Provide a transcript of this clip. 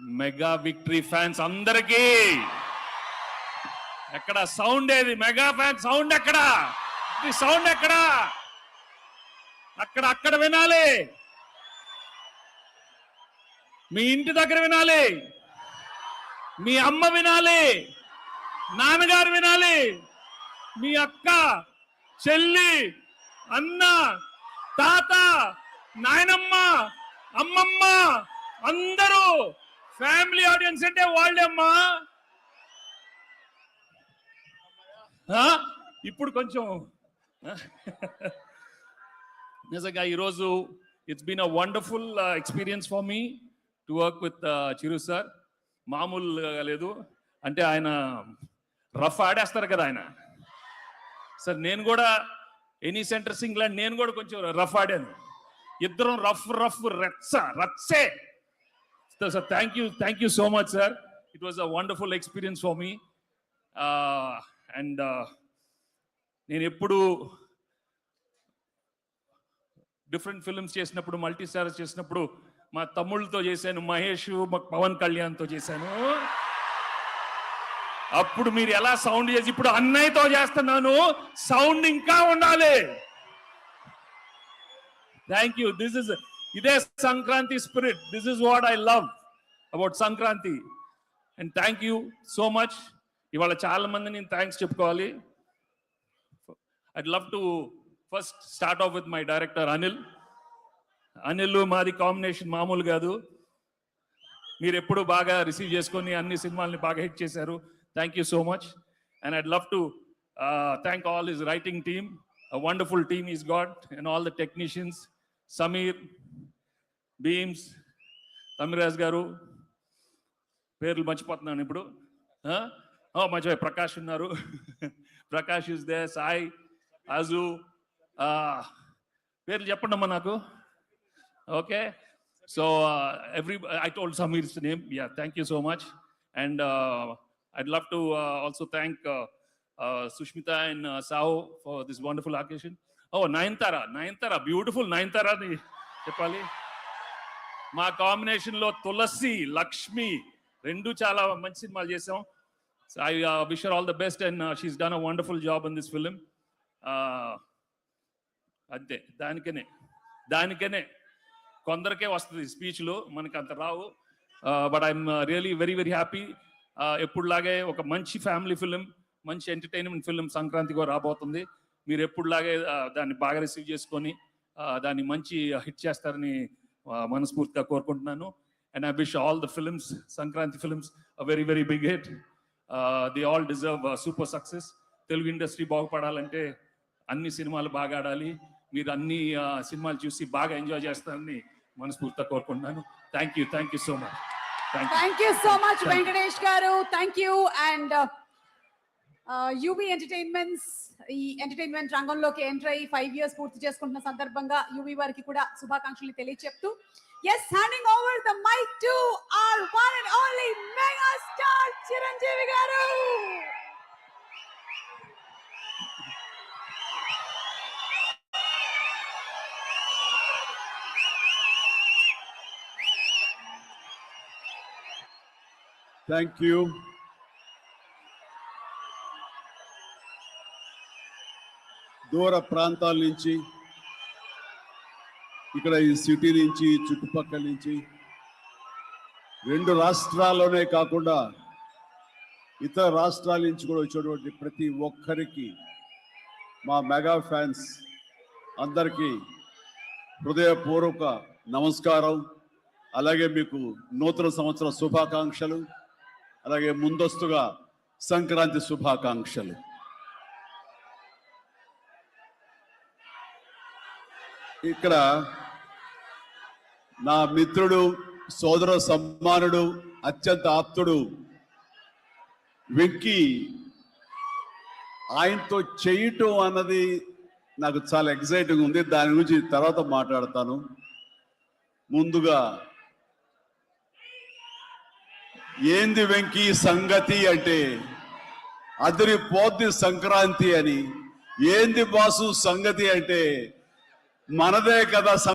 Mega victory fans అందరికీ. ఎక్కడ sound ఏది? మెగా ఫ్యాన్ సౌండ్ ఎక్కడ? సౌండ్ ఎక్కడ? అక్కడ అక్కడ వినాలి. మీ ఇంటి దగ్గర వినాలి. మీ అమ్మ వినాలి. నాన్నగారు వినాలి. మీ అక్క చెల్లి అన్న తాత నాయనమ్మ అమ్మమ్మ అందరూ ఫ్యామిలీ ఆడియన్స్ అంటే వాళ్ళే అమ్మా ఇప్పుడు కొంచెం. నిజంగా ఈరోజు it's been a wonderful experience for me to work with Chiru sir మామూలుగా లేదు. అంటే ఆయన రఫ్ ఆడేస్తారు కదా ఆయన. సార్ నేను కూడా ఎనీ సెంటర్ సింగ్లాండ్ నేను కూడా కొంచెం రఫ్ ఆడాను. ఇద్దరం రఫ్ రఫ్ రచ్చ రచ్చే. Sir thank you thank you so much sir it was a wonderful experience for me and నేను ఎప్పుడు డిఫరెంట్ ఫిల్మ్స్ చేసినప్పుడు మల్టీ స్టార్స్ చేసినప్పుడు మా తమ్ముళ్ళతో చేశాను మహేష్ మా పవన్ కళ్యాణ్తో చేశాను. అప్పుడు మీరు ఎలా సౌండ్ చేసి ఇప్పుడు అన్నయ్యతో చేస్తున్నాను సౌండ్ ఇంకా ఉండాలి. థ్యాంక్ యూ దిస్ ఇస్ ఇదే Sankranti spirit. This is what I love about Sankranti. And thank you so much ఇవాళ చాలా మంది నేను థ్యాంక్స్ చెప్పుకోవాలి. I'd love to first start off with my director Anil Anil మాది combination మామూలు కాదు. మీరు ఎప్పుడు బాగా రిసీవ్ చేసుకొని అన్ని సినిమాల్ని బాగా హిట్ చేశారు. Thank you so much and I'd love to thank all his writing team wonderful team is God and all the technicians Sameer Bheems Tammiraju garu పేర్లు మర్చిపోతున్నాను ఇప్పుడు. మర్చిపోయి. ప్రకాష్ ఉన్నారు. ప్రకాష్ ఇస్ దే సాయి అజు పేర్లు చెప్పండి అమ్మా నాకు. Okay. So every I told Sameer's name yeah thank you so much and I'd love to also thank Sushmita and Sahu for this wonderful occasion oh Nayanthara Nayanthara beautiful Nayanthara అని చెప్పాలి. మా కాంబినేషన్లో తులసి లక్ష్మి రెండు చాలా మంచి సినిమాలు చేసాం I wish all the best and she's done a wonderful job in this film అంతే. దానికనే. దానికనే. కొందరికే వస్తుంది స్పీచ్లు మనకి అంత రావు. But I'm really very very happy ఎప్పుడులాగే ఒక మంచి ఫ్యామిలీ ఫిలిం మంచి ఎంటర్టైన్మెంట్ ఫిలిం సంక్రాంతిగా రాబోతుంది. మీరు ఎప్పుడులాగే uh, దాన్ని బాగా రిసీవ్ చేసుకొని uh, దాన్ని మంచి హిట్ చేస్తారని మనస్ఫూర్తిగా కోరుకుంటున్నాను. And I wish all the films Sankranti films very very big hit the all deserve super success Telugu industry బాగుపడాలంటే అన్ని సినిమాలు బాగా ఆడాలి. మీరు అన్ని సినిమాలు చూసి బాగా ఎంజాయ్ చేస్తారని మనస్ఫూర్తిగా కోరుకుంటున్నాను. Thank you thank you so much thank you so much Venkatesh garu. Thank you and UB entertainments ఈ ఎంటర్టైన్మెంట్ రంగంలోకి ఎంటర్ అయ్యి ఫైవ్ ఇయర్స్ పూర్తి చేసుకుంటున్న సందర్భంగా యూబీ వారికి కూడా శుభాకాంక్షలు తెలియచెప్తూ as handing over the mike to our one and only mega star Chiranjeevi garu. Thank you దూర ప్రాంతాల నుంచి ఇక్కడ ఈ సిటీ నుంచి చుట్టుపక్కల నుంచి రెండు రాష్ట్రాల్లోనే కాకుండా ఇతర రాష్ట్రాల నుంచి కూడా వచ్చేటువంటి ప్రతి ఒక్కరికి మా మెగా ఫ్యాన్స్ అందరికీ హృదయపూర్వక నమస్కారం. అలాగే మీకు నూతన సంవత్సర శుభాకాంక్షలు. అలాగే ముందస్తుగా సంక్రాంతి శుభాకాంక్షలు. ఇక్కడ నా మిత్రుడు సోదర సమ్మానుడు అత్యంత ఆప్తుడు వెంకీ. ఆయనతో చేయటం అన్నది నాకు చాలా ఎక్సైటింగ్ ఉంది. దాని గురించి తర్వాత మాట్లాడతాను. ముందుగా ఏంది వెంకీ సంగతి అంటే అదిరిపోద్ది సంక్రాంతి అని. ఏంది బాసు సంగతి అంటే మనదే కదా